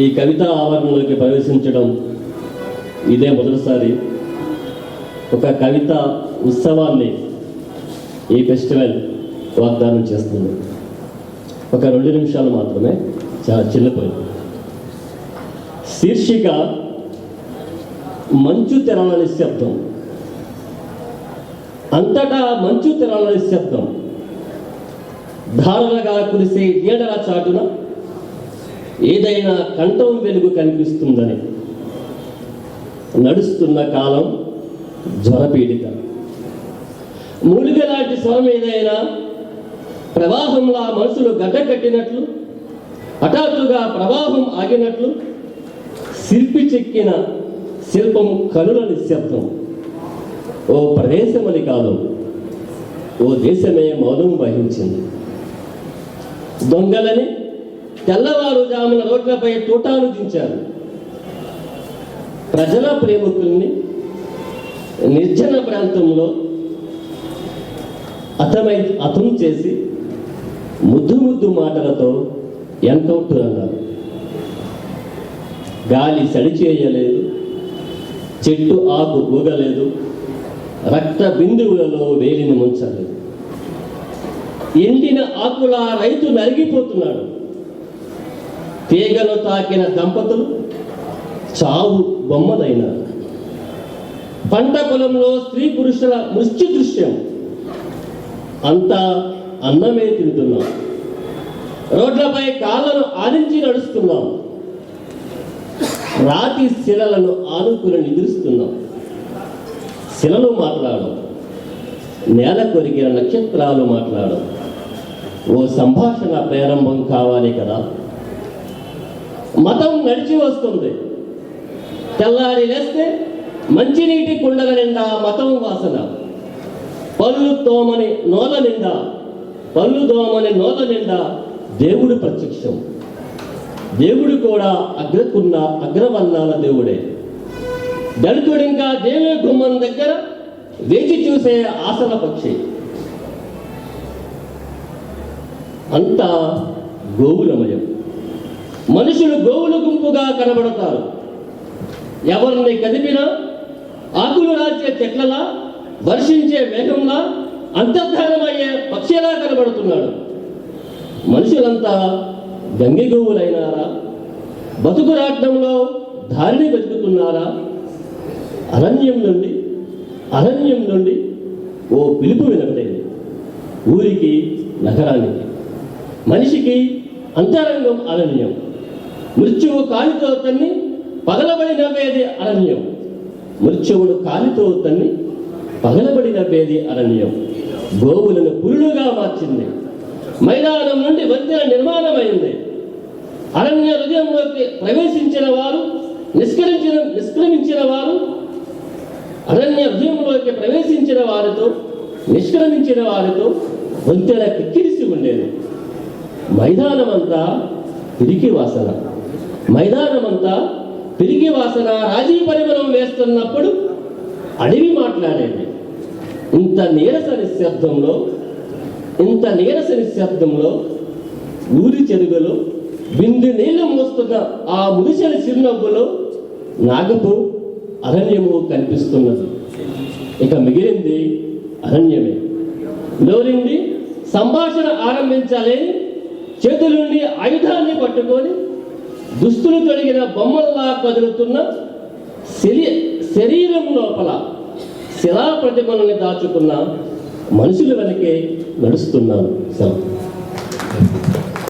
ఈ కవితా ఆవరణలోకి ప్రవేశించడం ఇదే మొదటిసారి. ఒక కవిత ఉత్సవాన్ని ఈ ఫెస్టివల్ వాగ్దానం చేస్తుంది. ఒక రెండు నిమిషాలు మాత్రమే చాలా చిన్నపోయింది శీర్షిక మంచు తెరల నిశ్శబ్దం అంతటా మంచు తెరల నిశ్శబ్దం ధారలుగా కురిసే ఏడల చాటున ఏదైనా కంఠం వెలుగు కనిపిస్తుందని. నడుస్తున్న కాలం జ్వరపీడిత. మూలిక లాంటి స్వరం ఏదైనా ప్రవాహంలా మనసులు గడ్డ కట్టినట్లు హఠాత్తుగా ప్రవాహం ఆగినట్లు శిల్పి చెక్కిన శిల్పం కనుల నిశ్శబ్దం ఓ ప్రదేశమని కాదు ఓ దేశమే మౌనం వహించింది. దొంగలని తెల్లవారుజామున రోడ్లపై తూటాలు దించారు. ప్రజల ప్రేమికుల్ని నిర్జన ప్రాంతంలో అతమై అతం చేసి ముద్దు ముద్దు మాటలతో ఎన్కౌంటర్ అన్నారు. గాలి సడి చేయలేదు చెట్టు ఆకు ఊగలేదు రక్త బిందువులలో వేలిని ముంచలేదు. ఎండిన ఆకుల రైతు నరిగిపోతున్నాడు. తీగలు తాకిన దంపతులు చావు బొమ్మలైన పంట పొలంలో స్త్రీ పురుషుల మృత్యు దృశ్యం. అంతా అన్నమే తింటున్నాం. రోడ్లపై కాళ్ళను ఆనించి నడుస్తున్నాం. రాతి శిలలను ఆనుకుని నిద్రిస్తున్నాం. శిలలు మాట్లాడడం నేల కొరిగిన నక్షత్రాలు మాట్లాడడం ఓ సంభాషణ ప్రారంభం కావాలి కదా. మతం నడిచి వస్తుంది. తెల్లారి లేస్తే మంచినీటి కుండల నిండా మతం వాసన. పళ్ళు తోమని నోల నిండా పళ్ళు దోమని నోల నిండా దేవుడు ప్రత్యక్షం. దేవుడు కూడా అగ్రకున్న అగ్రవర్ణాల దేవుడే. దళితుడు ఇంకా దేవుని గుమ్మం దగ్గర వేచి చూసే ఆసన పక్షి. అంతా గోవులమయం మనుషులు గోవుల గుంపుగా కనబడతారు. ఎవరిని కదిపినా ఆకులు రాల్చే చెట్లలా వర్షించే మేఘంలా అంతర్ధానమయ్యే పక్షిలా కనబడుతున్నాడు. మనుషులంతా గంగి గోవులైనారా? బతుకు రాట్నంలో దారిని వెతుకుతున్నారా? అరణ్యం నుండి అరణ్యం నుండి ఓ పిలుపు వినబడేది. ఊరికి నగరానికి. మనిషికి అంతరంగం అరణ్యం. మృత్యువు కాలితో తన్ని పగలబడి నవ్వేది అరణ్యం. మృత్యువుడు కాలితో తన్ని పగలబడి నవ్వేది అరణ్యం. గోవులను పురులుగా మార్చింది. మైదానం నుండి వంతెన నిర్మాణమైంది. అరణ్య హృదయంలోకి ప్రవేశించిన వారు నిష్కరించిన నిష్క్రమించిన వారు అరణ్య హృదయంలోకి ప్రవేశించిన వారితో నిష్క్రమించిన వారితో వంతెన కిక్కిరిసి ఉండేది. మైదానమంతా పిరికి వాసన. మైదానమంతా పిరికి వాసన రాజీ పరిమళం వేస్తున్నప్పుడు అడవి మాట్లాడేది. ఇంత నీరస నిశ్శబ్దంలో ఇంత నీరస నిశ్శబ్దంలో ఊరి చెరువులో బిందు నీళ్ళు మోస్తున్న ఆ ముడిసెల చిరునవ్వులో నాగపు అరణ్యము కనిపిస్తున్నది. ఇక మిగిలింది అరణ్యమే. లోరింది సంభాషణ ఆరంభించాలని చేతులుండి ఆయుధాన్ని పట్టుకొని దుస్తులు తొడిగిన బొమ్మల్లా కదులుతున్న శరీ శరీరం లోపల శిలా ప్రతిమలని దాచుకున్న మనుషుల వెనకే నడుస్తున్నాను సెలవు